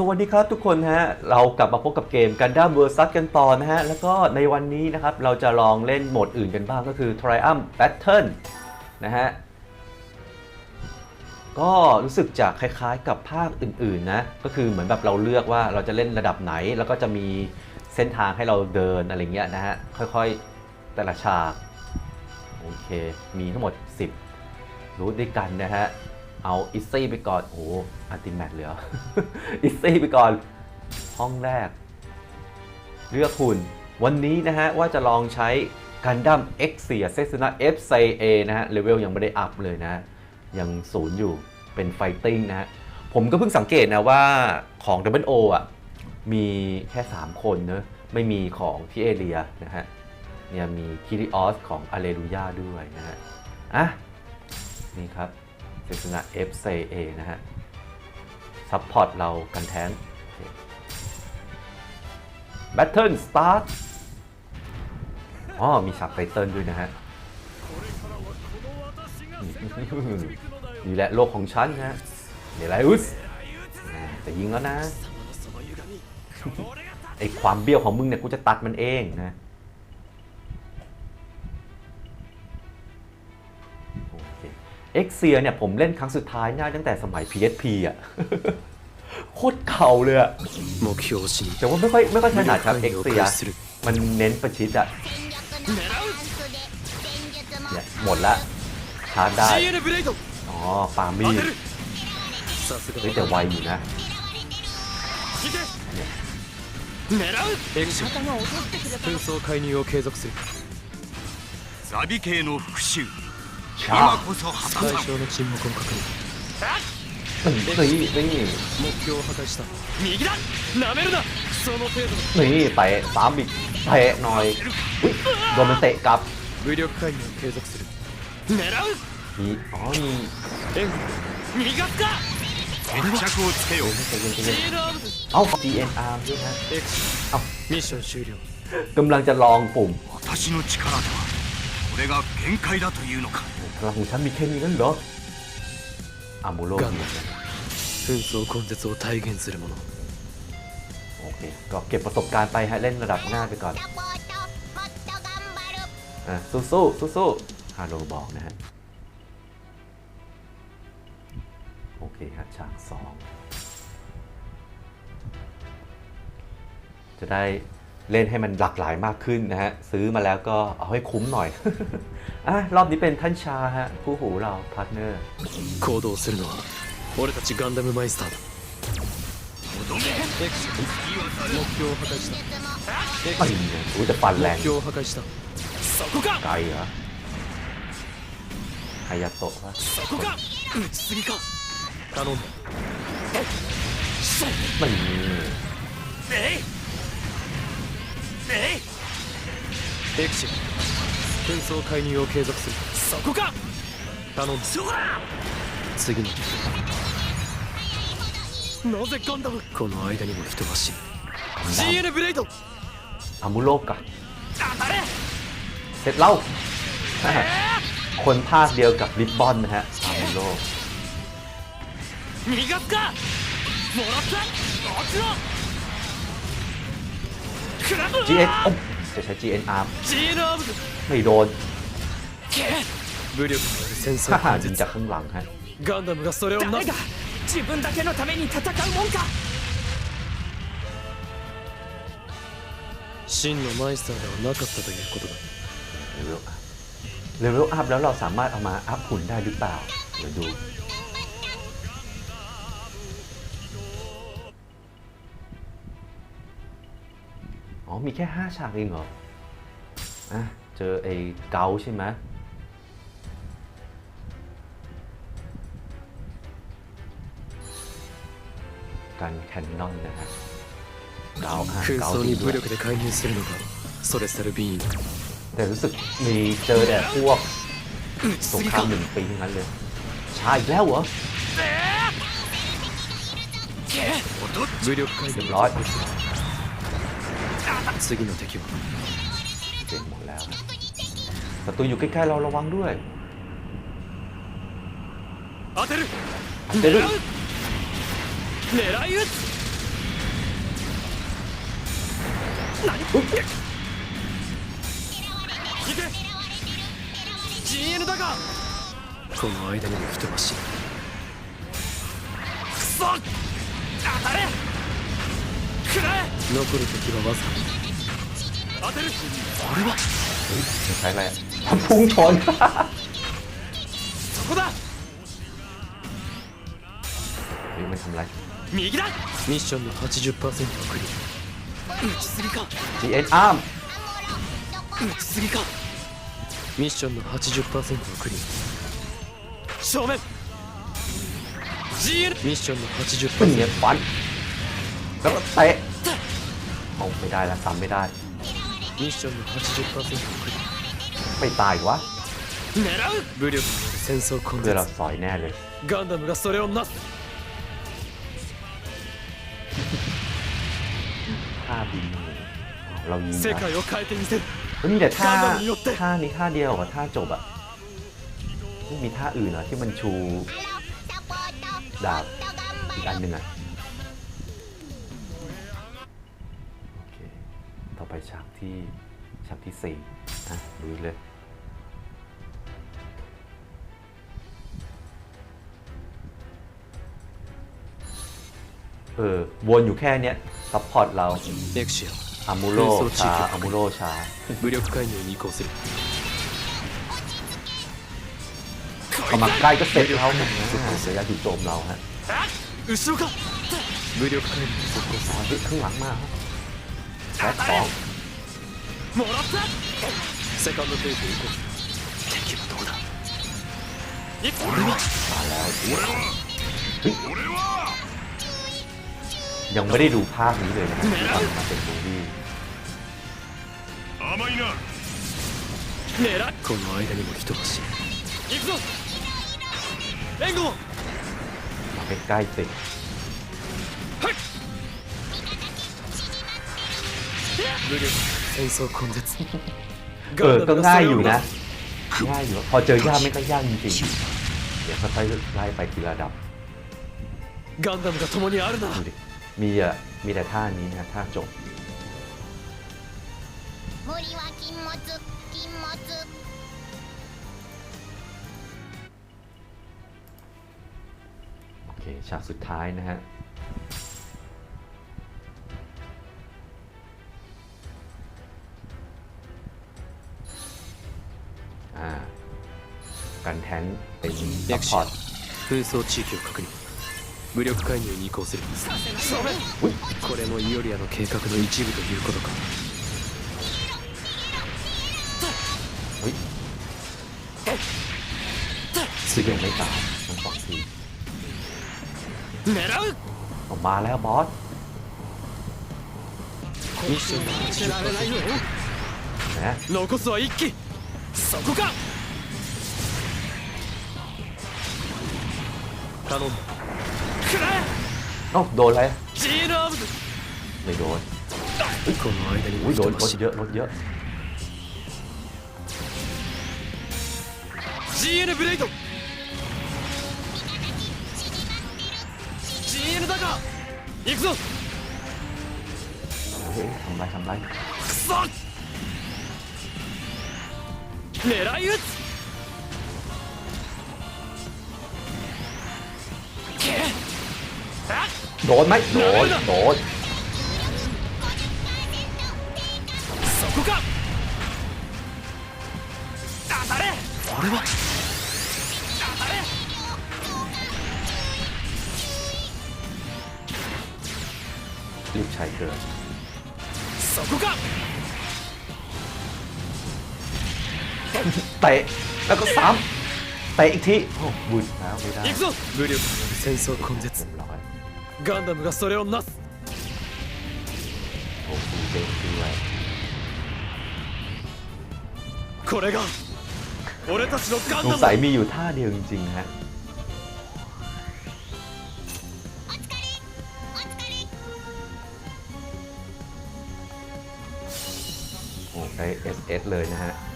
สวัสดีครับทุกคนฮะ เรากลับมาพบกับเกม Gundam vs กันต่อนะฮะ แล้วก็ในวันนี้นะครับ เราจะลองเล่นโหมดอื่นกันบ้างก็คือ Triumph Battle นะฮะ ก็รู้สึกจะคล้ายๆกับภาคอื่นๆนะ ก็คือเหมือนแบบเราเลือกว่าเราจะเล่นระดับไหน แล้วก็จะมีเส้นทางให้เราเดินอะไรเงี้ยนะฮะ ค่อยๆแต่ละฉาก โอเค มีทั้งหมด 10 รู้ด้วยกันนะฮะ เอาอิซี่ไปก่อน โอ้อัติแมทเหลืออิซี่ไปก่อน ห้องแรก เลือกหุ่น วันนี้นะฮะ ว่าจะลองใช้กันดั้ม X 4 s e s n a F C A นะฮะ เลเวลยังไม่ได้อัพเลยนะ ยังศูนย์อยู่เป็นไฟติ้งนะฮะ ผมก็เพิ่งสังเกตนะว่าของ W O อะ มีแค่ 3 คนเนอะไม่มีของที่เอเรียนะฮะ เนี่ยมีคิริออสของอเลลูยาด้วยนะฮะ อะ นี่ครับ เซสนะ F C A นะฮะ ซัพพอร์ตเรากันแท้งแบทเทิลสตาร์ทอ๋อ มีฉากไตเติลด้วยนะฮะ นี่แหละโลกของฉันนะฮะเดลไลอุสจะยิงแล้วนะ ไอความเบี้ยวของมึงเนี่ย กูจะตัดมันเองนะ เอ็กเซียเนี่ยผมเล่นครั้งสุดท้ายน่าตั้งแต่สมัย PSP อะโคตรเข่าเลยอะแต่ว่าไม่ค่อยไม่ค่อยถนัดครับเอ็กเซียมันเน้นประชิดอะเนี่ยหมดละชาร์จได้ อ๋อปามีเฮ้ยแต่ไวอยู่นะเนี่ย 今 ร์ こそ破最産小の沈黙を確認 นี่นี่ 目標を破壊した右だなめるなその程度 นี่เตะสามอีกเตะหน่อยอุ๊ยโดนมันเตะกลับ 武力介入を継続する狙う มีอ๋อมี 援護逃がすか決着をつけよう ใจเย็นใจเย็น シールアームズ เอ้า GNR ด้วยนะ エクシ เอ้า ョンミッション終了 กำลังจะลองปุ่ม 私の力ではこれが限界だというのか พลังขอฉันมีแค่นี้งั้นเหรออามูโลซึ่งโซคงจะโซไทเกนสึมโนโอเคก็เก็บประสบการณ์ไปฮะเล่นระดับง่ายไปก่อนอะสู้สู้สู้สู้ฮาโลบอกนะฮะโอเคฮะฉากสองจะได้เล่นให้มันหลากหลายมากขึ้นนะฮะ ซื้อมาแล้วก็เอาให้คุ้มหน่อย อ่ะ รอบนี้เป็นท่านชาฮะ คู่หูเราพาร์ทเนอร์ 行動するのは俺たちガンダムマイスターだエクション目標を破壊したエ ไอ้ クション เนี่ยรู้จะฟันแรง 目標を破壊したそこか ไกลเหรอฮายาโตะวะ そこか打ちすぎか頼んだ มัน えいえいエ クション紛争介入を継続するそこか頼んだそこだ次のなぜガンダムこの間にも人が死ぬ GN ブレイド อามุโลกะ 当たれ เสร็จแล้ว คนภาคเดียวกับริบบอนนะฮะอามุโล 逃がすかもらった落ちろクラブ GN โอ้ จะใช้ GNR GN アームズ ไม่โดน 武力による戦争 ฮ่าฮ่า 根 ยิง 絶 จากข้างหลังฮะ ガンダムがそれをな誰が自分だけのために戦うもんか真のマイスターではなかったということだ เลเวลอัพแล้วเราสามารถเอามาอัพหุ่นได้หรือเปล่า เดี๋ยวดู มีแค่ 5 ฉากเองเหรอ อ่ะ เจอไอ้เกาใช่ไหมกันแคนนอนนะฮะเกาอ่ะ 紛 เกา 争 จริ に งด้ 武 วย 力で介入するのがソレスタルビーン แต่รู้สึกมีเจอแต่พวก 打ち ส す ง ぎ คราม か หนึ่งปีทั้งนั้นเลยชาอีกแล้วเหรอ 武力介 เรียบ 入 ร้อย 次の敵はเก่งหมดแล้วนะศัตรูอยู่ใกล้ๆเราระวังด้วย当てるเดรุ狙い撃つ何行け GN だがこの間にも吹っ飛ばしくそ当たれ残る敵はわずか当てるこれは ใช้อะไรอะพุ่งชน そこだ เฮ้ยมันทำอะไร 右だミッションの80%はクリ打ちすぎか GN アーム 打ちすぎかアミッションの80%はクリ正面 GN アミッションの ขึ้นเนี่ย 80%ฟัน แล้วก็เตะเอาไม่ได้แล้วซ้ำไม่ได้ ミッションの80%はクリ ไม่ตายวะ 狙う武力による戦争根 เพื่อเรา 絶 สอยแน่เลย ガンダムがそれをなす ท่าบินเรายิง 世 นะ 界を変えてみせる เฮ้ยมีแต่ท่า ガンダムによって ท่านี้ท่าเดียวกับท่าจบอะไม่มีท่าอื่นเหรอที่มันชูดาบอีกอันหนึ่งอะ ฉากที่ฉากที่สี่นะดูเลย เออ วนอยู่แค่เนี้ยซัพพอร์ตเรา エクシア อามูโรช้าอามูโรช้า 武力介入に移行する เข้ามาใกล้ก็เสร็จแล้วนะเสียยาถูกโจมเราฮะ 後ろか武力介入に続行す อ๋อเฮ้ยข้างหลังมาฮะแท็กสอง もらったるセカンドフェイズ移行する敵はどこだ一本 มาแล้วเฮ้ยยังไม่ได้ดูภาคนี้เลยนะฮะที่ทำมาเป็นมูวี่ 甘いな狙この間にも人は死ぬう行くぞ援護 มาใกล้ๆติด 武力 戦争根絶 เออก็ง่ายอยู่นะ ง่ายอยู่ พอเจอยากไม่ก็ยากจริงๆเดี๋ยวค่อยๆไล่ไปทีละดับ ガンダムが共にあるなら ดูดิ มีอะมีแต่ท่านี้นะท่าจบ 森は禁物禁物 โอเค ฉากสุดท้ายนะฮะ เป็นซัพพอร์ต 紛争地域を確認武力介入に移行する正面これもイオリアの計画の一部ということか เฮ้ยซื้อยังไม่ตายทั้งสองทีม 狙う ออกมาแล้วบอส ミッションの当てられないよ นะ 残すは一機そこか 頼む食らえ เอ้าโดนอะไร GN アームズ ไม่โดน この間に อุ้ も ยโด 人 น は รถ 死 เย ぬ อะรถเยอะ GN ブレイド GN だが行くぞ เฮ้ยทำไรทำไร クソ狙い撃つ โดนไหมโดนโดนรีบใช้เถอเตะแล้วก็ซ้ำเตะอีกทีบุญนะไม่ได้ ガンダムがそれをなす โอ้ฟูเด้งด้วย これが俺たちのガ ส ン ง ダム สัย だ มีอยู่ท่าเดียวจริงๆฮะ โอ้ได้ SS เลยนะฮะ